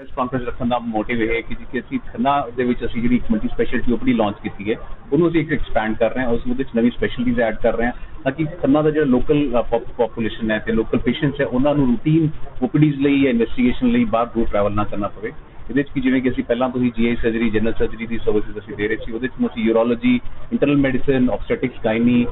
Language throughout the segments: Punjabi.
ਇਸ ਕਾਨਫਰੰਸ ਰੱਖਣ ਦਾ ਮੋਟਿਵ ਇਹ ਹੈ ਕਿ ਜਿੱਥੇ ਅਸੀਂ ਖੰਨਾ ਦੇ ਵਿੱਚ ਅਸੀਂ ਜਿਹੜੀ ਮਲਟੀ ਸਪੈਸ਼ਲਿਟੀ ਓਪੀਡੀ ਲਾਂਚ ਕੀਤੀ ਹੈ, ਉਹਨੂੰ ਅਸੀਂ ਇੱਕ ਐਕਸਪੈਂਡ ਕਰ ਰਹੇ ਹਾਂ, ਉਸ ਵਿੱਚ ਨਵੀਂ ਸਪੈਸ਼ਲਿਟੀਜ਼ ਐਡ ਕਰ ਰਹੇ ਹਾਂ, ਤਾਂ ਕਿ ਖੰਨਾ ਦਾ ਜਿਹੜਾ ਲੋਕਲ ਪੋਪੂਲੇਸ਼ਨ ਹੈ ਤੇ ਲੋਕਲ ਪੇਸ਼ੈਂਟਸ ਹੈ, ਉਹਨਾਂ ਨੂੰ ਰੂਟੀਨ ਓਪੀਡੀਜ਼ ਲਈ ਜਾਂ ਇਨਵੈਸਟੀਗੇਸ਼ਨ ਲਈ ਬਾਹਰ ਦੂਰ ਟਰੈਵਲ ਨਾ ਕਰਨਾ ਪਵੇ। ਇਹਦੇ 'ਚ ਕਿ ਜਿਵੇਂ ਕਿ ਅਸੀਂ ਪਹਿਲਾਂ ਤੋਂ ਹੀ ਜੀਆਈ ਸਰਜਰੀ ਜਨਰਲ ਸਰਜਰੀ ਦੀ ਸਰਵਿਸਿਜ਼ ਅਸੀਂ ਦੇ ਰਹੇ ਸੀ, ਉਹਦੇ ਵਿੱਚ ਅਸੀਂ urology internal medicine obstetrics gynae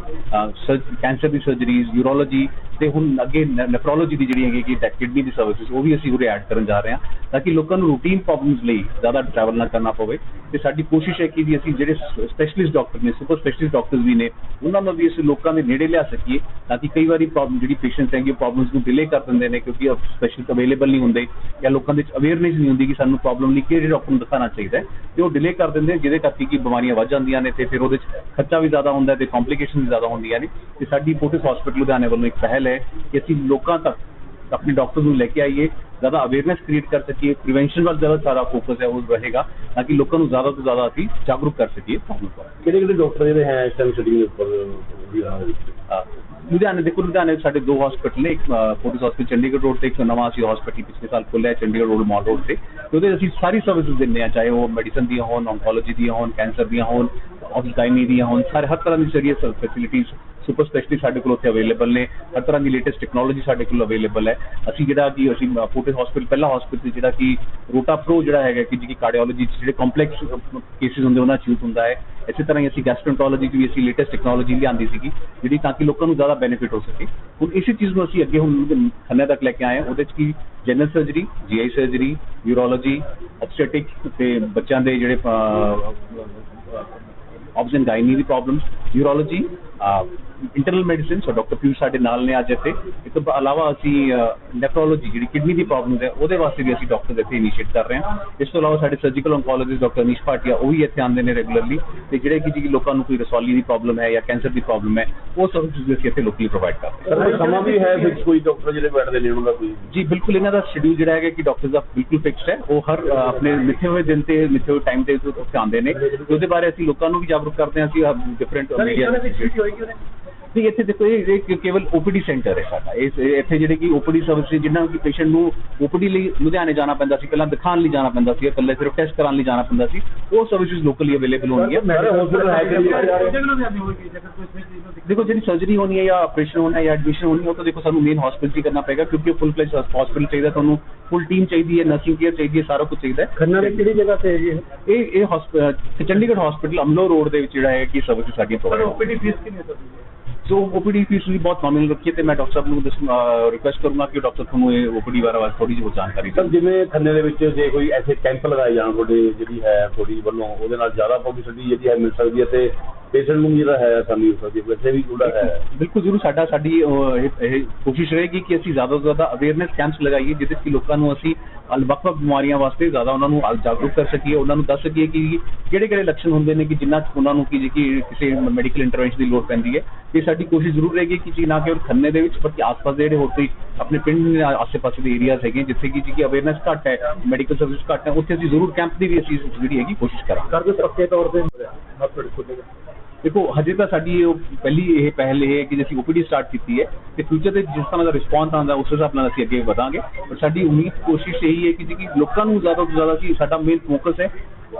cancer ਦੀ ਸਰਜਰੀਜ਼ ਯੂਰੋਲੋਜੀ ਤੇ ਹੁਣ ਅੱਗੇ ਨੈਫਰੋਲੋਜੀ ਦੀ ਜਿਹੜੀ ਹੈਗੀ ਕਿ ਕਿਡਨੀ ਦੀ ਸਰਵਿਸਿਜ਼ ਉਹ ਵੀ ਅਸੀਂ ਉਰੇ ਐਡ ਕਰਨ ਜਾ ਰਹੇ ਹਾਂ। ਤਾਂ ਕਿ ਲੋਕਾਂ ਨੂੰ ਰੂਟੀਨ ਪ੍ਰੋਬਲਮਸ ਲਈ ਜ਼ਿਆਦਾ ਟਰੈਵਲ ਨਾ ਕਰਨਾ ਪਵੇ। ਤੇ ਸਾਡੀ ਕੋਸ਼ਿਸ਼ ਹੈ ਕਿ ਵੀ ਅਸੀਂ ਜਿਹੜੇ ਸਪੈਸ਼ਲਿਸਟ ਡਾਕਟਰ ਨੇ ਸੁਪਰ ਸਪੈਸ਼ਲਿਸਟ ਡਾਕਟਰਸ ਵੀ ਨੇ, ਉਹਨਾਂ ਨੂੰ ਵੀ ਅਸੀਂ ਲੋਕਾਂ ਦੇ ਨੇੜੇ ਲਿਆ ਸਕੀਏ, ਤਾਂ ਕਿ ਕਈ ਵਾਰੀ ਪ੍ਰੋਬਲਮ ਜਿਹੜੀ ਪੇਸ਼ੈਂਟਸ ਹੈਗੇ ਪ੍ਰੋਬਲਮਸ ਨੂੰ ਡਿਲੇ ਕਰ ਦਿੰਦੇ ਨੇ ਕਿਉਂਕਿ ਸਪੈਸ਼ਲਿਸਟ ਅਵੇਲੇਬਲ ਨਹੀਂ ਹੁੰਦੇ ਜਾਂ ਲੋਕਾਂ ਦੇ ਵਿੱਚ ਅਵੇਅਰਨੈਸ ਨਹੀਂ ਹੁੰਦੀ ਕਿ ਸਾਨੂੰ ਪ੍ਰੋਬਲਮ ਲਈ ਕਿਹੜੇ ਡਾਕਟਰ ਨੂੰ ਦਿਖਾਉਣਾ ਚਾਹੀਦਾ ਹੈ। ਤੇ ਉਹ ਡਿਲੇ ਕਰ ਦਿੰਦੇ ਜਿਹਦੇ ਕਰਕੇ ਕਿ ਬਿਮਾਰੀਆਂ ਵੱਧ ਜਾਂਦੀਆਂ ਨੇ ਤੇ ਫਿਰ ਉਹਦੇ ਵਿੱਚ ਖਰਚਾ ਵੀ ਜ਼ਿਆਦਾ ਹੁੰਦਾ ਹੈ ਤੇ ਕੰਪਲਿਕੇਸ਼ਨ ਵੀ ਜ਼ਿਆਦਾ ਹੁੰਦੀਆਂ ਨੇ। ਤੇ ਸਾਡੀ ਫੋਰਟਿਸ ਹਸਪੀਟਲ ਲੁਧਿਆਣੇ ਵੱਲੋਂ ਇੱਕ ਪਹਿਲ ਹੈ ਕਿ ਅਸੀਂ ਲੋਕਾਂ ਤੱਕ ਆਪਣੇ ਡਾਕਟਰ ਨੂੰ ਲੈ ਕੇ ਆਈਏ ਜ਼ਿਆਦਾ ਅਵੇਅਰਨੈਸ ਕ੍ਰੀਏਟ ਕਰ ਸਕੀਏ ਪ੍ਰੀਵੈਂਸ਼ਨ ਵੱਲ ਜ਼ਿਆਦਾ ਸਾਰਾ ਫੋਕਸ ਹੈ ਉਹ ਰਹੇਗਾ ਤਾਂ ਕਿ ਲੋਕਾਂ ਨੂੰ ਜ਼ਿਆਦਾ ਤੋਂ ਜ਼ਿਆਦਾ ਅਸੀਂ ਜਾਗਰੂਕ ਕਰ ਸਕੀਏ ਬਾਰੇ ਕਿਹੜੇ ਕਿਹੜੇ ਡਾਕਟਰ ਜਿਹੜੇ ਹੈ ਇਸ ਟਾਈਮ ਸ਼ਡਿਊਲ ਉੱਪਰ ਲੁਧਿਆਣਾ ਦੇ ਲੁਧਿਆਣੇ ਸਾਡੇ ਦੋ ਹਸਪੀਟਲ ਨੇ ਇੱਕ ਫੋਰਟਿਸ ਹਸਪੀਟਲ ਚੰਡੀਗੜ੍ਹ ਰੋਡ ਤੇ ਇੱਕ ਨਵਾਂ ਅਸੀਂ ਹਸਪੀਟਲ ਪਿਛਲੇ ਸਾਲ ਖੋਲ੍ਹਿਆ ਚੰਡੀਗੜ੍ਹ ਰੋਡ ਮਾਲ ਰੋਡ ਤੇ। ਤੇ ਉਹਦੇ ਅਸੀਂ ਸਾਰੀ ਸਰਵਿਸਿਜ਼ ਦਿੰਦੇ ਆ ਚਾਹੇ ਉਹ ਮੈਡੀਸਨ ਦੀਆਂ ਹੋਣ ਔਨਕੋਲੋਜੀ ਦੀਆਂ ਹੋਣ ਕੈਂਸਰ ਦੀਆਂ ਹੋਣ ਆਬਸਟਾਈਨੀ ਦੀਆਂ ਹੋਣ ਸਾਰੇ ਹਰ ਤਰ੍ਹਾਂ ਦੀ ਜਿਹੜੀ ਫੈਸਿਲਿਟੀਜ਼ ਸੁਪਰ ਸਪੈਸ਼ਲਿਟੀ ਸਾਡੇ ਕੋਲ ਉੱਥੇ ਅਵੇਲੇਬਲ ਨੇ, ਹਰ ਤਰ੍ਹਾਂ ਦੀ ਲੇਟੈਸਟ ਟੈਕਨੋਲੋਜੀ ਸਾਡੇ ਕੋਲ ਅਵੇਲੇਬਲ ਹੈ। ਅਸੀਂ ਜਿਹੜਾ ਕਿ ਅਸੀਂ ਫੋਰਟਿਸ ਹਸਪੀਟਲ ਪਹਿਲਾ ਹਸਪੀਟਲ ਜਿਹੜਾ ਕਿ ਰੋਟਾ ਪ੍ਰੋ ਜਿਹੜਾ ਹੈਗਾ ਕਿ ਜਿਹੜੀ ਕਾਰਡੀਓਲੋਜੀ ਜਿਹੜੇ ਕੰਪਲੈਕਸ ਕੇਸਿਸ ਹੁੰਦੇ ਉਹਨਾਂ 'ਚ ਯੂਜ਼ ਹੁੰਦਾ ਹੈ। ਇਸੇ ਤਰ੍ਹਾਂ ਹੀ ਅਸੀਂ ਗੈਸਟ੍ਰੋਂਟੋਲੋਜੀ 'ਚ ਵੀ ਅਸੀਂ ਲੇਟੈਸਟ ਟੈਕਨੋਲੋਜੀ ਲਿਆਂਦੀ ਸੀਗੀ, ਜਿਹੜੀ ਤਾਂ ਕਿ ਲੋਕਾਂ ਨੂੰ ਜ਼ਿਆਦਾ ਬੈਨੀਫਿਟ ਹੋ ਸਕੇ। ਹੁਣ ਇਸੇ ਚੀਜ਼ ਨੂੰ ਅਸੀਂ ਅੱਗੇ ਹੁਣ ਖੰਨੇ ਤੱਕ ਲੈ ਕੇ ਆਏ ਹਾਂ। ਉਹਦੇ 'ਚ ਕੀ? General surgery GI surgery urology obstetric ਤੇ ਬੱਚਿਆਂ ਦੇ ਜਿਹੜੇ ਆਪਸ਼ਨ ਗਾਇਨੀ ਦੀ problems urology internal medicine so doctor Piyush ਸਾਡੇ ਨਾਲ ਨੇ ਅੱਜ ਇੱਥੇ। ਇਸ ਤੋਂ ਇਲਾਵਾ ਅਸੀਂ ਨੈਫਰੋਲੋਜੀ ਜਿਹੜੀ ਕਿਡਨੀ ਦੀ ਪ੍ਰੋਬਲਮਸ ਹੈ ਉਹਦੇ ਵਾਸਤੇ ਵੀ ਅਸੀਂ ਡਾਕਟਰ ਇੱਥੇ ਇਨੀਸ਼ੀਏਟ ਕਰ ਰਹੇ ਹਾਂ। ਇਸ ਤੋਂ ਇਲਾਵਾ ਸਾਡੇ surgical oncologist doctor Anish Bhatia ਉਹ ਵੀ ਇੱਥੇ ਆਉਂਦੇ ਨੇ ਰੈਗੂਲਰਲੀ ਤੇ ਜਿਹੜੇ ਕਿ ਜੀ ਲੋਕਾਂ ਨੂੰ ਕੋਈ ਰਸੌਲੀ ਦੀ ਪ੍ਰੋਬਲਮ ਹੈ ਜਾਂ ਕੈਂਸਰ ਦੀ ਪ੍ਰੋਬਲਮ ਹੈ ਉਹ ਸਰਵਿਸਿਜ਼ ਵੀ ਅਸੀਂ ਇੱਥੇ ਲੋਕਲੀ ਪ੍ਰੋਵਾਈਡ ਕਰਦੇ ਹਾਂ। ਸਰ ਸਮਾਂ ਵੀ ਹੈ ਫਿਕਸ ਕੋਈ ਡਾਕਟਰ ਜਿਹੜੇ ਬੈਠਦੇ ਨੇ ਉਹਨਾਂ ਦਾ ਕੋਈ? ਜੀ ਬਿਲਕੁਲ ਇਹਨਾਂ ਦਾ ਸ਼ਡਿਊਲ ਜਿਹੜਾ ਹੈਗਾ ਕਿ ਡਾਕਟਰ ਦਾ ਬਿਲਕੁਲ ਫਿਕਸਡ ਹੈ। ਉਹ ਹਰ ਆਪਣੇ ਮਿੱਥੇ ਹੋਏ ਦਿਨ ਤੇ ਮਿੱਥੇ ਹੋਏ ਟਾਈਮ ਤੇ ਉੱਥੇ ਆਉਂਦੇ ਨੇ। ਉਹਦੇ ਬਾਰੇ ਅਸੀਂ ਲੋਕਾਂ ਨੂੰ ਵੀ ਜਾਗਰੂਕ ਕਰਦੇ ਹਾਂ ਅਸੀਂ ਡਿਫਰੈਂਟ ਮੀਡੀਆ regular? ਜੀ ਇੱਥੇ ਦੇਖੋ ਇਹ ਇਹ ਕੇਵਲ ਓਪੀਡੀ ਸੈਂਟਰ ਹੈ ਸਾਡਾ। ਇਸ ਇਹ ਇੱਥੇ ਜਿਹੜੇ ਕਿ ਓਪੀਡੀ ਸਰਵਿਸ ਜਿਨ੍ਹਾਂ ਨੂੰ ਕਿ ਪੇਸ਼ੈਂਟ ਨੂੰ ਓਪੀਡੀ ਲਈ ਲੁਧਿਆਣੇ ਜਾਣਾ ਪੈਂਦਾ ਸੀ ਪਹਿਲਾਂ ਦਿਖਾਉਣ ਲਈ ਜਾਣਾ ਪੈਂਦਾ ਸੀ ਇਕੱਲੇ ਸਿਰਫ ਟੈਸਟ ਕਰਾਉਣ ਲਈ ਜਾਣਾ ਪੈਂਦਾ ਸੀ ਉਹ ਸਰਵਿਸਿਜ਼ ਲੋਕਲੀ ਅਵੇਲੇਬਲ ਹੋਣਗੀਆਂ। ਸਾਰੇ ਹਸਪੀਟਲ ਹੈ ਕਿ ਦੇਖੋ ਜਿਹੜੀ ਸਰਜਰੀ ਹੋਣੀ ਹੈ ਜਾਂ ਆਪਰੇਸ਼ਨ ਹੋਣਾ ਹੈ ਜਾਂ ਐਡਮਿਸ਼ਨ ਹੋਣੀ ਹੈ ਉਹ ਤਾਂ ਦੇਖੋ ਸਾਨੂੰ ਮੇਨ ਹਸਪੀਟਲ 'ਚ ਹੀ ਕਰਨਾ ਪਏਗਾ ਕਿਉਂਕਿ ਫੁੱਲ ਫਲੈਜ ਹਸਪੀਟਲ ਚਾਹੀਦਾ ਤੁਹਾਨੂੰ ਫੁੱਲ ਟੀਮ ਚਾਹੀਦੀ ਹੈ ਨਰਸਿੰਗ ਕੇਅਰ ਚਾਹੀਦੀ ਹੈ ਸਾਰਾ ਕੁਝ ਚਾਹੀਦਾ ਹੈ। ਖੰਨਾ ਦੇ ਕਿਹੜੀ ਜਗ੍ਹਾ ਤੇ ਹੈ ਜੀ ਇਹ? ਇਹ ਚੰਡੀਗੜ੍ਹ ਹਸਪੀਟਲ ਅਮਲੋ ਰੋਡ ਦੇ ਵਿੱਚ ਜਿਹੜਾ ਹੈ ਕਿ ਸਰਵਿਸ ਸਾਡੀਆਂ ਪ੍ਰੋਵਾਈਡ ਓਪੀਡੀ ਫੀਸ ਕਿੰਨੀ ਹੈ ਸੋ ਓਪੀਡੀ ਫੀਸ ਵੀ ਬਹੁਤ ਨਾਮਿਨਲ ਰੱਖੀ ਹੈ ਤੇ ਮੈਂ ਡਾਕਟਰ ਸਾਹਿਬ ਨੂੰ ਰਿਕੁਐਸਟ ਕਰੂੰਗਾ ਕਿ ਡਾਕਟਰ ਤੁਹਾਨੂੰ ਇਹ ਓਪੀਡੀ ਬਾਰੇ ਥੋੜੀ ਜਿਹੀ ਜਾਣਕਾਰੀ ਸਰ ਜਿਵੇਂ ਖੰਨੇ ਦੇ ਵਿੱਚ ਜੇ ਕੋਈ ਐਸੇ ਕੈਂਪ ਲਗਾਏ ਜਾਣ ਤੁਹਾਡੇ ਜਿਹੜੀ ਹੈ ਤੁਹਾਡੀ ਵੱਲੋਂ ਉਹਦੇ ਨਾਲ ਜ਼ਿਆਦਾ ਪਬਲਿਸਿਟੀ ਜਿਹੜੀ ਹੈ ਮਿਲ ਸਕਦੀ ਹੈ ਤੇ ਪੇਸ਼ੈਂਟ ਨੂੰ ਜਿਹੜਾ ਹੈ ਆਸਾਨੀ ਹੋ ਸਕਦੀ ਹੈ ਵੈਸੇ ਵੀ ਜਿਹੜਾ ਹੈ। ਬਿਲਕੁਲ ਜ਼ਰੂਰ ਸਾਡਾ ਸਾਡੀ ਇਹ ਇਹ ਕੋਸ਼ਿਸ਼ ਰਹੇਗੀ ਕਿ ਅਸੀਂ ਜ਼ਿਆਦਾ ਤੋਂ ਜ਼ਿਆਦਾ ਅਵੇਅਰਨੈਸ ਕੈਂਪਸ ਲਗਾਈਏ ਜਿਹਦੇ 'ਚ ਕਿ ਲੋਕਾਂ ਨੂੰ ਅਸੀਂ ਅਲ- ਵੱਖ-ਵੱਖ ਬਿਮਾਰੀਆਂ ਵਾਸਤੇ ਜ਼ਿਆਦਾ ਉਹਨਾਂ ਨੂੰ ਅਲ- ਜਾਗਰੂਕ ਕਰ ਸਕੀਏ। ਉਹਨਾਂ ਨੂੰ ਦੱਸ ਸਕੀਏ ਕਿ ਕਿਹੜੇ-ਕਿਹੜੇ ਲੱਛਣ ਹੁੰਦੇ ਨੇ ਕਿ ਜਿਨ੍ਹਾਂ 'ਚ ਉਹਨਾਂ ਨੂੰ ਕਿ ਜੇ ਕਿ ਕਿਸੇ ਮੈਡੀਕਲ ਇੰਟਰਵੈਂਸ਼ਨ ਦੀ ਲੋੜ ਪੈਂਦੀ ਹੈ। ਤੇ ਸਾਡੀ ਕੋਸ਼ਿਸ਼ ਜ਼ਰੂਰ ਰਹੇਗੀ ਕਿ ਜੀ ਨਾ ਕੇਵਲ ਖੰਨੇ ਦੇ ਵਿੱਚ ਬਲਕਿ ਆਸ-ਪਾਸ ਦੇ ਜਿਹੜੇ ਹੋਰ ਕੋਈ ਆਪਣੇ ਪਿੰਡ ਦੇ ਆਸ-ਪਾਸੇ ਦੇ ਏਰੀਆਜ਼ ਹੈਗੇ ਜਿੱਥੇ ਕਿ ਜੀ ਕਿ ਅਵੇਅਰਨੈਸ ਘੱਟ ਹੈ ਮੈਡੀਕਲ ਸਰਵਿਸ ਘੱਟ ਹੈ ਉੱਥੇ ਅਸੀਂ ਜ਼ਰੂਰ ਕੈਂਪ ਦੀ ਵੀ ਅਸੀਂ ਜਿਹੜੀ ਹੈਗੀ ਕੋਸ਼ਿਸ਼ ਕਰਾਂਗੇ। ਸਰ ਕੋਈ ਪੱਕੇ ਤੌਰ ਤੇ। ਹਸਪੀਟਲ ਖੁੱਲੇਗਾ ਦੇਖੋ, ਹਜੇ ਤਾਂ ਸਾਡੀ ਉਹ ਪਹਿਲੀ ਇਹ ਪਹਿਲ ਇਹ ਹੈ ਕਿ ਜੇ ਅਸੀਂ ਓਪੀਡੀ ਸਟਾਰਟ ਕੀਤੀ ਹੈ, ਤੇ ਫਿਊਚਰ ਦੇ ਜਿਸ ਤਰ੍ਹਾਂ ਦਾ ਰਿਸਪੌਂਸ ਆਉਂਦਾ, ਉਸ ਹਿਸਾਬ ਨਾਲ ਅਸੀਂ ਅੱਗੇ ਵਧਾਂਗੇ। ਪਰ ਸਾਡੀ ਉਮੀਦ, ਕੋਸ਼ਿਸ਼ ਇਹੀ ਹੈ ਕਿ ਜੀ ਕਿ ਲੋਕਾਂ ਨੂੰ ਜ਼ਿਆਦਾ ਤੋਂ ਜ਼ਿਆਦਾ ਕਿ ਸਾਡਾ ਮੇਨ ਫੋਕਸ ਹੈ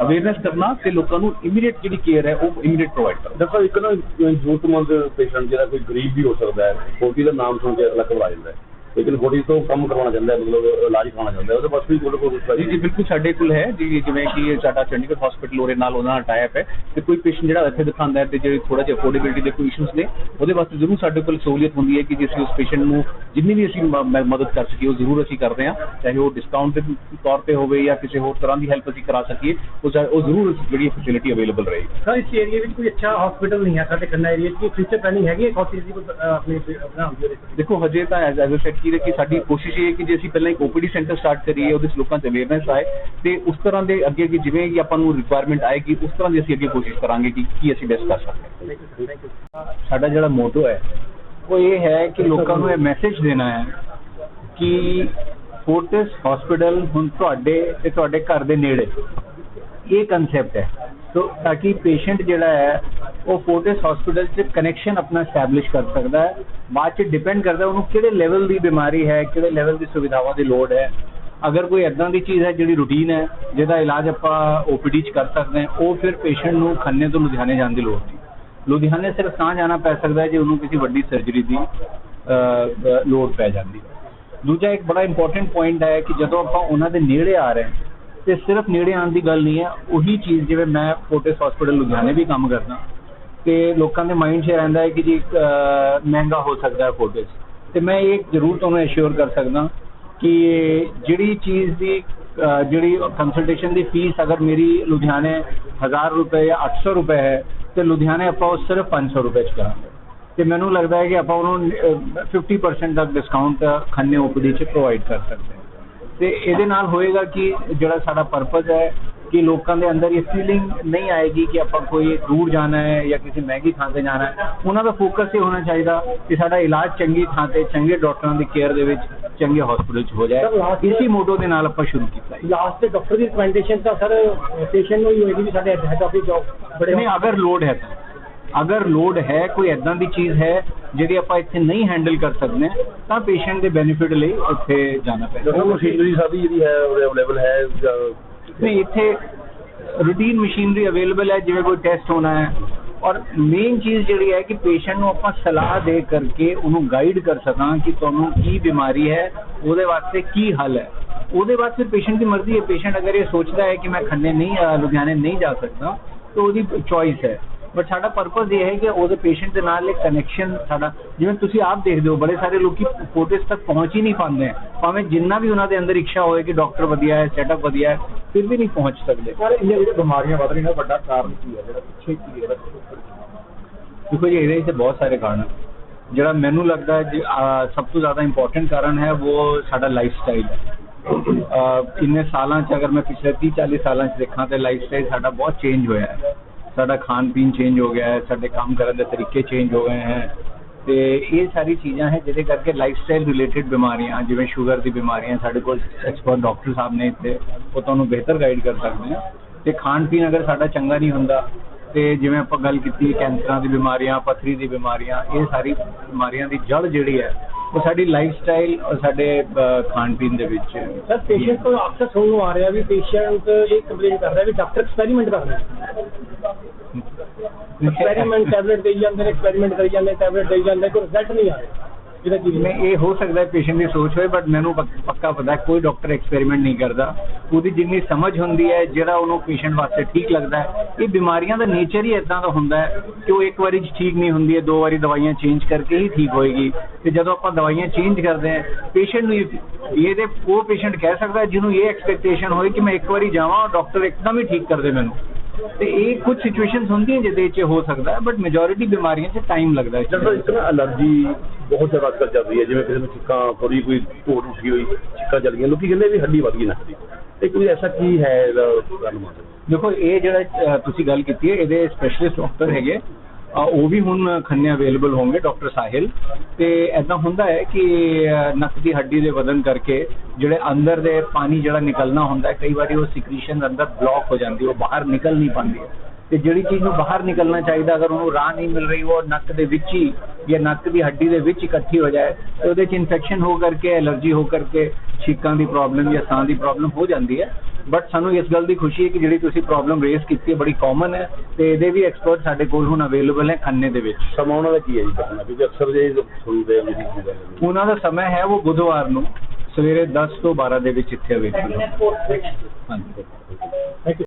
ਅਵੇਅਰਨੈਸ ਕਰਨਾ ਤੇ ਲੋਕਾਂ ਨੂੰ ਇਮੀਡੀਏਟ ਜਿਹੜੀ ਕੇਅਰ ਹੈ, ਉਹ ਇਮੀਡੀਏਟ ਪ੍ਰੋਵਾਈਡ ਕਰਨਾ। ਦੇਖੋ, ਇੱਕ ਨਾ ਜ਼ਰੂਰਤਮੰਦ ਪੇਸ਼ੈਂਟ ਜਿਹੜਾ ਕੋਈ ਗਰੀਬ ਵੀ ਹੋ ਸਕਦਾ ਹੈ ਫੋਟੀ ਦਾ ਨਾਮ ਸੁਣ ਕੇ ਅਗਲਾ ਘਬਰਾ ਜਾਂਦਾ ਹੈ। ਲੇਕਿਨ ਫੋਟੀ ਤੋਂ ਕੰਮ ਕਰਵਾਉਣਾ ਚਾਹੁੰਦਾ ਹੈ ਮਤਲਬ ਇਲਾਜ ਕਰਾਉਣਾ ਚਾਹੁੰਦਾ ਹੈ। ਉਹਦੇ ਵਾਸਤੇ ਵੀ ਤੁਹਾਡੇ ਕੋਲ ਕੁਛ ਜੀ ਜੀ ਬਿਲਕੁਲ ਸਾਡੇ ਕੋਲ ਹੈ। ਜੀ ਜਿਵੇਂ ਕਿ ਸਾਡਾ ਚੰਡੀਗੜ੍ਹ ਹਸਪੀਟਲ ਉਹਦੇ ਨਾਲ ਉਹਨਾਂ ਨਾਲ ਟਾਈਪ ਹੈ ਤੇ ਕੋਈ ਪੇਸ਼ੈਂਟ ਜਿਹੜਾ ਇੱਥੇ ਦਿਖਾਉਂਦਾ ਹੈ ਤੇ ਜਿਹੜੇ ਥੋੜਾ ਜਿਹਾ ਅਫੋਰਡੇਬਿਲਿਟੀ ਦੇ ਕੋਈ ਇਸ਼ੂਸ ਨੇ ਉਹਦੇ ਵਾਸਤੇ ਜ਼ਰੂਰ ਸਾਡੇ ਕੋਲ ਸਹੂਲੀਅਤ ਹੁੰਦੀ ਹੈ ਕਿ ਜੇ ਅਸੀਂ ਉਸ ਪੇਸ਼ੈਂਟ ਨੂੰ ਜਿੰਨੀ ਵੀ ਅਸੀਂ ਮ- ਮਦਦ ਕਰ ਸਕੀਏ ਉਹ ਜ਼ਰੂਰ ਅਸੀਂ ਕਰਦੇ ਹਾਂ। ਚਾਹੇ ਉਹ ਡਿਸਕਾਊਂਟ ਦੇ ਤੌਰ ਤੇ ਹੋਵੇ ਜਾਂ ਕਿਸੇ ਹੋਰ ਤਰ੍ਹਾਂ ਦੀ ਹੈਲਪ ਅਸੀਂ ਕਰਾ ਸਕੀਏ ਉਹ ਉਹ ਜ਼ਰੂਰ ਜਿਹੜੀ ਫੈਸਿਲਿਟੀ ਅਵੇਲੇਬਲ ਰਹੇਗੀ ਸਰ ਇਸ ਏਰੀਆ ਵਿੱਚ ਕੋਈ ਅੱਛਾ ਹਸਪੀਟਲ ਨਹੀਂ ਹੈ ਸਾਡੇ ਖੰਨਾ ਏਰੀਆ 'ਚ। ਕੀ ਫਿਊਚਰ ਪਲੈਨਿੰਗ ਹੈਗੀ ਹੈ? ਕਾਉਂਟੀ ਦੀ ਕੋਈ ਅਹ, ਆਪਣੀ ਬਣਾਉਣ ਦੀ ਦੇਖੋ। ਹਜੇ ਤਾਂ ਐਜ਼ ਐਜ਼ ਸੈਟ ਕੀ ਕਿ ਸਾਡੀ ਕੋਸ਼ਿਸ਼ ਇਹ ਹੈ ਕਿ ਜੇ ਅਸੀਂ ਪਹਿਲਾਂ ਇੱਕ ਓਪੀਡੀ ਸੈਂਟਰ ਸਟਾਰਟ ਕਰੀਏ, ਉਹਦੇ ਲੋਕਾਂ 'ਚ ਅਵੇਅਰਨੈਸ ਆਏ, ਤੇ ਉਸ ਤਰ੍ਹਾਂ ਦੇ ਅੱਗੇ ਅੱਗੇ ਜਿਵੇਂ ਕਿ ਆਪਾਂ ਨੂੰ ਰਿਕੁਆਇਰਮੈਂਟ ਆਏਗੀ, ਉਸ ਤਰ੍ਹਾਂ ਦੀ ਅਸੀਂ ਅੱਗੇ ਕੋਸ਼ਿਸ਼ ਕਰਾਂਗੇ ਕਿ ਕੀ ਅਸੀਂ ਬੈਸਟ ਕਰ ਸਕਦੇ ਹਾਂ। ਸਾਡਾ ਜਿਹੜਾ ਮੋਟੋ ਹੈ, ਉਹ ਇਹ ਹੈ ਕਿ ਲੋਕਾਂ ਨੂੰ ਇਹ ਮੈਸੇਜ ਦੇਣਾ ਹੈ ਕਿ ਫੋਰਟਿਸ ਹਸਪੀਟਲ ਹੁਣ ਤੁਹਾਡੇ ਤੇ ਤੁਹਾਡੇ ਘਰ ਦੇ ਨੇੜੇ। ਇਹ ਕਨਸੈਪਟ ਹੈ। ਸੋ ਤਾਂ ਕਿ ਪੇਸ਼ੈਂਟ ਜਿਹੜਾ ਹੈ ਉਹ ਫੋਰਟਿਸ ਹਸਪੀਟਲ 'ਚ ਕਨੈਕਸ਼ਨ ਆਪਣਾ ਸਟੈਬਲਿਸ਼ ਕਰ ਸਕਦਾ ਹੈ। ਬਾਅਦ 'ਚ ਡਿਪੈਂਡ ਕਰਦਾ ਉਹਨੂੰ ਕਿਹੜੇ ਲੈਵਲ ਦੀ ਬਿਮਾਰੀ ਹੈ, ਕਿਹੜੇ ਲੈਵਲ ਦੀ ਸੁਵਿਧਾਵਾਂ ਦੀ ਲੋੜ ਹੈ। ਅਗਰ ਕੋਈ ਐਦਾਂ ਦੀ ਚੀਜ਼ ਹੈ ਜਿਹੜੀ ਰੂਟੀਨ ਹੈ, ਜਿਹਦਾ ਇਲਾਜ ਆਪਾਂ ਓਪੀਡੀ 'ਚ ਕਰ ਸਕਦੇ ਹਾਂ, ਉਹ ਫਿਰ ਪੇਸ਼ੈਂਟ ਨੂੰ ਖੰਨੇ ਤੋਂ ਲੁਧਿਆਣੇ ਜਾਣ ਦੀ ਲੋੜ ਨਹੀਂ। ਲੁਧਿਆਣੇ ਸਿਰਫ ਤਾਂ ਜਾਣਾ ਪੈ ਸਕਦਾ ਹੈ ਜੇ ਉਹਨੂੰ ਕਿਸੇ ਵੱਡੀ ਸਰਜਰੀ ਦੀ ਲੋੜ ਪੈ ਜਾਂਦੀ ਹੈ। ਦੂਜਾ ਇੱਕ ਬੜਾ ਇੰਪੋਰਟੈਂਟ ਪੁਆਇੰਟ ਹੈ ਕਿ ਜਦੋਂ ਆਪਾਂ ਉਹਨਾਂ ਦੇ ਨੇੜੇ ਆ ਰਹੇ ਹਾਂ, ਤੇ ਸਿਰਫ ਨੇੜੇ ਆਉਣ ਦੀ ਗੱਲ ਨਹੀਂ ਹੈ, ਉਹੀ ਚੀਜ਼ ਜਿਵੇਂ ਮੈਂ ਫੋਰਟਿਸ ਹਸਪੀਟਲ ਲੁਧਿਆਣੇ ਵੀ ਕੰਮ ਕਰਦਾ ਤੇ ਲੋਕਾਂ ਦੇ ਮਾਈਂਡ 'ਚ ਰਹਿੰਦਾ ਹੈ ਕਿ ਜੀ ਮਹਿੰਗਾ ਹੋ ਸਕਦਾ ਹੈ ਫੋਰਟਿਸ ਤੇ ਮੈਂ ਇਹ ਜ਼ਰੂਰ ਤੁਹਾਨੂੰ ਅਸ਼ੋਰ ਕਰ ਸਕਦਾ ਕਿ ਜਿਹੜੀ ਚੀਜ਼ ਦੀ ਜਿਹੜੀ ਕੰਸਲਟੇਸ਼ਨ ਦੀ ਫੀਸ ਅਗਰ ਮੇਰੀ ਲੁਧਿਆਣੇ 1000 ਰੁਪਏ ਜਾਂ 800 ਰੁਪਏ ਹੈ ਤੇ ਲੁਧਿਆਣੇ ਆਪਾਂ ਉਹ ਸਿਰਫ 500 ਰੁਪਏ 'ਚ ਕਰਾਂਗੇ। ਤੇ ਮੈਨੂੰ ਲੱਗਦਾ ਹੈ ਕਿ ਆਪਾਂ ਉਹਨੂੰ ਅਹ, 50% ਤੱਕ ਡਿਸਕਾਊਂਟ ਖੰਨੇ ਓਪੀਡੀ 'ਚ ਪ੍ਰੋਵਾਈਡ ਕਰ ਸਕਦੇ ਹਾਂ। ਤੇ ਇਹਦੇ ਨਾਲ ਹੋਏਗਾ ਕਿ ਜਿਹੜਾ ਸਾਡਾ ਪਰਪਸ ਹੈ ਕਿ ਲੋਕਾਂ ਦੇ ਅੰਦਰ ਇਹ ਫੀਲਿੰਗ ਨਹੀਂ ਆਏਗੀ ਕਿ ਆਪਾਂ ਕੋਈ ਦੂਰ ਜਾਣਾ ਹੈ ਜਾਂ ਕਿਸੇ ਮਹਿੰਗੀ ਥਾਂ ਤੇ ਜਾਣਾ ਹੈ। ਉਹਨਾਂ ਦਾ ਫੋਕਸ ਇਹ ਹੋਣਾ ਚਾਹੀਦਾ ਕਿ ਸਾਡਾ ਇਲਾਜ ਚੰਗੀ ਥਾਂ ਤੇ ਚੰਗੇ ਡਾਕਟਰਾਂ ਦੀ ਕੇਅਰ ਦੇ ਵਿੱਚ ਚੰਗੇ ਹਸਪੀਟਲ 'ਚ ਹੋ ਜਾਏ। ਇਸੀ ਮੋਟੋ ਦੇ ਨਾਲ ਆਪਾਂ ਸ਼ੁਰੂ ਕੀਤਾ ਹੈ ਲਾਸਟ ਤੇ ਡਾਕਟਰ ਦੀ ਰਿਕਮੈਂਡੇਸ਼ਨ ਤਾਂ ਸਰ ਪੇਸ਼ੈਂਟ ਨੂੰ ਹੀ ਹੋਏਗੀ ਵੀ ਸਾਡੇ ਹੈਡ ਆਫਿਸ ਜਾਓ ਬੜੇ ਨਹੀਂ ਅਗਰ ਲੋਡ ਹੈ ਤਾਂ। ਅਗਰ ਲੋਡ ਹੈ ਕੋਈ ਐਦਾਂ ਦੀ ਚੀਜ਼ ਹੈ ਜਿਹੜੀ ਆਪਾਂ ਇੱਥੇ ਨਹੀਂ ਹੈਂਡਲ ਕਰ ਸਕਦੇ ਤਾਂ ਪੇਸ਼ੈਂਟ ਦੇ ਬੈਨੀਫਿਟ ਲਈ ਉੱਥੇ ਜਾਣਾ ਪੈਂਦਾ। ਮਸ਼ੀਨਰੀ ਸਾਡੀ ਜਿਹੜੀ ਹੈ ਉਹ ਅਵੇਲੇਬਲ ਹੈ ਨਹੀਂ ਇੱਥੇ ਰੂਟੀਨ ਮਸ਼ੀਨਰੀ ਅਵੇਲੇਬਲ ਹੈ, ਜਿਵੇਂ ਕੋਈ ਟੈਸਟ ਹੋਣਾ ਹੈ। ਔਰ ਮੇਨ ਚੀਜ਼ ਜਿਹੜੀ ਹੈ ਕਿ ਪੇਸ਼ੈਂਟ ਨੂੰ ਆਪਾਂ ਸਲਾਹ ਦੇ ਕਰਕੇ ਉਹਨੂੰ ਗਾਈਡ ਕਰ ਸਕਾਂ ਕਿ ਤੁਹਾਨੂੰ ਕੀ ਬਿਮਾਰੀ ਹੈ, ਉਹਦੇ ਵਾਸਤੇ ਕੀ ਹੱਲ ਹੈ। ਉਹਦੇ ਵਾਸਤੇ ਪੇਸ਼ੈਂਟ ਦੀ ਮਰਜ਼ੀ ਹੈ। ਪੇਸ਼ੈਂਟ ਅਗਰ ਇਹ ਸੋਚਦਾ ਹੈ ਕਿ ਮੈਂ ਖੰਨੇ ਨਹੀਂ ਲੁਧਿਆਣੇ ਨਹੀਂ ਜਾ ਸਕਦਾ, ਤਾਂ ਉਹਦੀ ਚੋਇਸ ਹੈ। ਬਟ ਸਾਡਾ ਪਰਪਸ ਇਹ ਹੈ ਕਿ ਉਹਦੇ ਪੇਸ਼ੈਂਟ ਦੇ ਨਾਲ ਇੱਕ ਕਨੈਕਸ਼ਨ ਸਾਡਾ ਜਿਵੇਂ ਤੁਸੀਂ ਆਪ ਦੇਖਦੇ ਹੋ ਬੜੇ ਸਾਰੇ ਲੋਕੀ ਫੋਟੋਸ ਤੱਕ ਪਹੁੰਚ ਹੀ ਨਹੀਂ ਪਾਉਂਦੇ। ਭਾਵੇਂ ਜਿੰਨਾ ਵੀ ਉਹਨਾਂ ਦੇ ਅੰਦਰ ਇੱਛਾ ਹੋਏ ਕਿ ਡਾਕਟਰ ਵਧੀਆ ਹੈ ਸੈਟਅਪ ਵਧੀਆ ਹੈ ਫਿਰ ਵੀ ਨਹੀਂ ਪਹੁੰਚ ਸਕਦੇ। ਸਰ ਇੰਨੇ ਜਿਹੜੇ ਬਿਮਾਰੀਆਂ ਵੱਧ ਰਹੀਆਂ ਵੱਡਾ ਕਾਰਨ ਕੀ ਹੈ? ਜਿਹੜਾ ਪਿੱਛੇ ਕੀ ਹੈ? ਦੇਖੋ ਜੀ ਇਹਦੇ ਵਿੱਚ ਬਹੁਤ ਸਾਰੇ ਕਾਰਨ। ਜਿਹੜਾ ਮੈਨੂੰ ਲੱਗਦਾ ਹੈ ਸਭ ਤੋਂ ਜ਼ਿਆਦਾ ਇੰਪੋਰਟੈਂਟ ਕਾਰਨ ਹੈ ਉਹ ਸਾਡਾ ਲਾਈਫ ਸਟਾਈਲ ਹੈ ਇੰਨੇ ਸਾਲਾਂ 'ਚ ਅਗਰ ਮੈਂ ਪਿਛਲੇ 30 40 ਸਾਲਾਂ 'ਚ ਦੇਖਾਂ ਤੇ ਲਾਈਫ ਸਟਾਈਲ ਸਾਡਾ ਬਹੁਤ ਚੇਂਜ ਹੋਇਆ ਹੈ। ਸਾਡਾ ਖਾਣ ਪੀਣ ਚੇਂਜ ਹੋ ਗਿਆ ਹੈ, ਸਾਡੇ ਕੰਮ ਕਰਨ ਦੇ ਤਰੀਕੇ ਚੇਂਜ ਹੋ ਗਏ ਹੈ। ਤੇ ਇਹ ਸਾਰੀ ਚੀਜ਼ਾਂ ਹੈ ਜਿਹਦੇ ਕਰਕੇ ਲਾਈਫ ਸਟਾਈਲ ਰਿਲੇਟਡ ਬਿਮਾਰੀਆਂ, ਜਿਵੇਂ ਸ਼ੂਗਰ ਦੀ ਬਿਮਾਰੀਆਂ, ਸਾਡੇ ਕੋਲ ਐਕਸਪਰਟ ਡਾਕਟਰ ਸਾਹਿਬ ਨੇ ਇੱਥੇ, ਉਹ ਤੁਹਾਨੂੰ ਬਿਹਤਰ ਗਾਈਡ ਕਰ ਸਕਦੇ ਆ। ਤੇ ਖਾਣ ਪੀਣ ਅਗਰ ਸਾਡਾ ਚੰਗਾ ਨਹੀਂ ਹੁੰਦਾ, ਤੇ ਜਿਵੇਂ ਆਪਾਂ ਗੱਲ ਕੀਤੀ, ਕੈਂਸਰਾਂ ਦੀ ਬਿਮਾਰੀਆਂ, ਪੱਥਰੀ ਦੀ ਬਿਮਾਰੀਆਂ, ਇਹ ਸਾਰੀ ਬਿਮਾਰੀਆਂ ਦੀ ਜੜ ਜਿਹੜੀ ਹੈ ਉਹ ਸਾਡੀ ਲਾਈਫ ਸਟਾਈਲ ਔਰ ਸਾਡੇ ਖਾਣ ਪੀਣ ਦੇ ਵਿੱਚ। ਸਰ ਪੇਸ਼ੈਂਟ ਤੋਂ ਅਕਸਰ ਸੁਣਨ ਨੂੰ ਆ ਰਿਹਾ ਵੀ ਪੇਸ਼ੈਂਟ ਇਹ ਕੰਪਲੇਨ ਕਰਦਾ ਵੀ ਡਾਕਟਰ ਐਕਸਪੈਰੀਮੈਂਟ ਕਰ ਰਹੇ ਐਕਸਪੈਰੀਮੈਂਟ ਟੈਬਲੇਟ ਦੇਈ ਜਾਂਦੇ ਨੇ ਐਕਸਪੈਰੀਮੈਂਟ ਕਰੀ ਜਾਂਦੇ ਟੈਬਲੇਟ ਦੇਈ ਜਾਂਦੇ ਕੋਈ ਰਿਜ਼ਲਟ ਨਹੀਂ ਆ ਰਿਹਾ। ਇਹਦਾ ਮੈਂ ਇਹ ਹੋ ਸਕਦਾ ਹੈ ਪੇਸ਼ੈਂਟ ਦੀ ਸੋਚ ਹੋਏ ਬਟ ਮੈਨੂੰ ਪੱਕ- ਪੱਕਾ ਪਤਾ ਹੈ ਕੋਈ ਡਾਕਟਰ ਐਕਸਪੈਰੀਮੈਂਟ ਨਹੀਂ ਕਰਦਾ। ਉਹਦੀ ਜਿੰਨੀ ਸਮਝ ਹੁੰਦੀ ਹੈ ਜਿਹੜਾ ਉਹਨੂੰ ਪੇਸ਼ੈਂਟ ਵਾਸਤੇ ਠੀਕ ਲੱਗਦਾ ਹੈ ਇਹ ਬਿਮਾਰੀਆਂ ਦਾ ਨੇਚਰ ਹੀ ਇਦਾਂ ਦਾ ਹੁੰਦਾ ਹੈ ਕਿ ਉਹ ਇੱਕ ਵਾਰੀ 'ਚ ਠੀਕ ਨਹੀਂ ਹੁੰਦੀ ਹੈ ਦੋ ਵਾਰੀ ਦਵਾਈਆਂ ਚੇਂਜ ਕਰਕੇ ਹੀ ਠੀਕ ਹੋਏਗੀ। ਤੇ ਜਦੋਂ ਆਪਾਂ ਦਵਾਈਆਂ ਚੇਂਜ ਕਰਦੇ ਹਾਂ ਪੇਸ਼ੈਂਟ ਨੂੰ ਇਹ- ਇਹਦੇ ਉਹ ਪੇਸ਼ੈਂਟ ਕਹਿ ਸਕਦਾ ਹੈ ਜਿਹਨੂੰ ਇਹ ਐਕਸਪੈਕਟੇਸ਼ਨ ਹੋਏ ਕਿ ਮੈਂ ਇੱਕ ਵਾਰੀ ਜਾਵਾਂ ਡਾਕਟਰ ਇੱਕਦਮ ਹੀ ਠੀਕ ਕਰ ਦੇ ਮੈਨੂੰ। ਤੇ ਇਹ ਕੁਝ ਸਿਚੁਏਸ਼ਨਸ ਹੁੰਦੀਆਂ ਜਿਹਦੇ 'ਚ ਹੋ ਸਕਦਾ ਹੈ ਬਟ ਮੈਜੋਰਿਟੀ ਬਿਮਾਰੀਆਂ 'ਚ ਟਾਈਮ ਲੱਗਦਾ ਹੈ ਜਦੋਂ ਇੱਕ ਨਾ ਅਲਰਜੀ ਬਹੁਤ ਜ਼ਿਆਦਾ ਅੱਜਕੱਲ੍ਹ ਚੱਲ ਰਹੀ ਹੈ ਜਿਵੇਂ ਕਿਸੇ ਨੂੰ ਚਿੱਕਾਂ ਥੋੜੀ ਕੋਈ ਢੋੜ ਉੱਠੀ ਹੋਈ ਚਿੱਕਾਂ ਚੱਲ ਗਈਆਂ ਲੋਕੀ ਕਹਿੰਦੇ ਵੀ ਹੱਡੀ ਵੱਧ ਗਈ ਨੱਕ ਤੇ ਕੋਈ ਐਸਾ ਕੀ ਹੈ ਇਹਦਾ ਦੇਖੋ ਇਹ ਜਿਹੜਾ ਅਹ, ਤੁਸੀਂ ਗੱਲ ਕੀਤੀ ਹੈ ਇਹਦੇ ਸਪੈਸ਼ਲਿਸਟ ਡਾਕਟਰ ਹੈਗੇ। ਅਹ, ਉਹ ਵੀ ਹੁਣ ਖੰਨੇ ਅਵੇਲੇਬਲ ਹੋਣਗੇ ਡਾਕਟਰ ਸਾਹਿਲ। ਤੇ ਐਦਾਂ ਹੁੰਦਾ ਹੈ ਕਿ ਅਹ, ਨੱਕ ਦੀ ਹੱਡੀ ਦੇ ਵਧਣ ਕਰਕੇ ਜਿਹੜੇ ਅੰਦਰ ਦੇ ਪਾਣੀ ਜਿਹੜਾ ਨਿਕਲਣਾ ਹੁੰਦਾ ਹੈ ਕਈ ਵਾਰੀ ਉਹ ਸਿਕ੍ਰੀਸ਼ਨ ਅੰਦਰ ਬਲੌਕ ਹੋ ਜਾਂਦੀ ਹੈ, ਉਹ ਬਾਹਰ ਨਿਕਲ ਨਹੀਂ ਪਾਉਂਦੀ ਹੈ। ਤੇ ਜਿਹੜੀ ਚੀਜ਼ ਨੂੰ ਬਾਹਰ ਨਿਕਲਣਾ ਚਾਹੀਦਾ ਅਗਰ ਉਹਨੂੰ ਰਾਹ ਨਹੀਂ ਮਿਲ ਰਹੀ ਉਹ ਨੱਕ ਦੇ ਵਿੱਚ ਹੀ ਜਾਂ ਨੱਕ ਦੀ ਹੱਡੀ ਦੇ ਵਿੱਚ ਇਕੱਠੀ ਹੋ ਜਾਏ ਤੇ ਉਹਦੇ ਚ ਇਨਫੈਕਸ਼ਨ ਹੋ ਕਰਕੇ ਐਲਰਜੀ ਹੋ ਕਰਕੇ ਛੀਕਾਂ ਦੀ ਪ੍ਰੋਬਲਮ ਜਾਂ ਸਾਹ ਦੀ ਪ੍ਰੋਬਲਮ ਹੋ ਜਾਂਦੀ ਹੈ। ਬਟ ਸਾਨੂੰ ਇਸ ਗੱਲ ਦੀ ਖੁਸ਼ੀ ਹੈ ਕਿ ਜਿਹੜੀ ਤੁਸੀਂ ਪ੍ਰੋਬਲਮ ਰੇਜ਼ ਕੀਤੀ ਹੈ ਬੜੀ ਕਾਮਨ ਹੈ ਤੇ ਇਹਦੇ ਵੀ ਐਕਸਪਰਟ ਸਾਡੇ ਕੋਲ ਹੁਣ ਅਵੇਲੇਬਲ ਹੈ ਖੰਨੇ ਦੇ ਵਿੱਚ। ਸਮਾਂ ਉਹਨਾਂ ਦਾ ਕੀ ਹੈ ਜੀ ਦੱਸਣਾ ਕਿਉਂਕਿ ਅਕਸਰ ਜੇ ਸੁਣਦੇ ਆ ਮੇਰੀ ਉਹਨਾਂ ਦਾ ਸਮਾਂ ਹੈ ਉਹ ਬੁੱਧਵਾਰ ਨੂੰ ਸਵੇਰੇ 10 ਤੋਂ 12 ਦੇ ਵਿੱਚ ਇੱਥੇ ਅਵੇਲੇਬਲ ਹੈ। ਹਾਂਜੀ। Thank you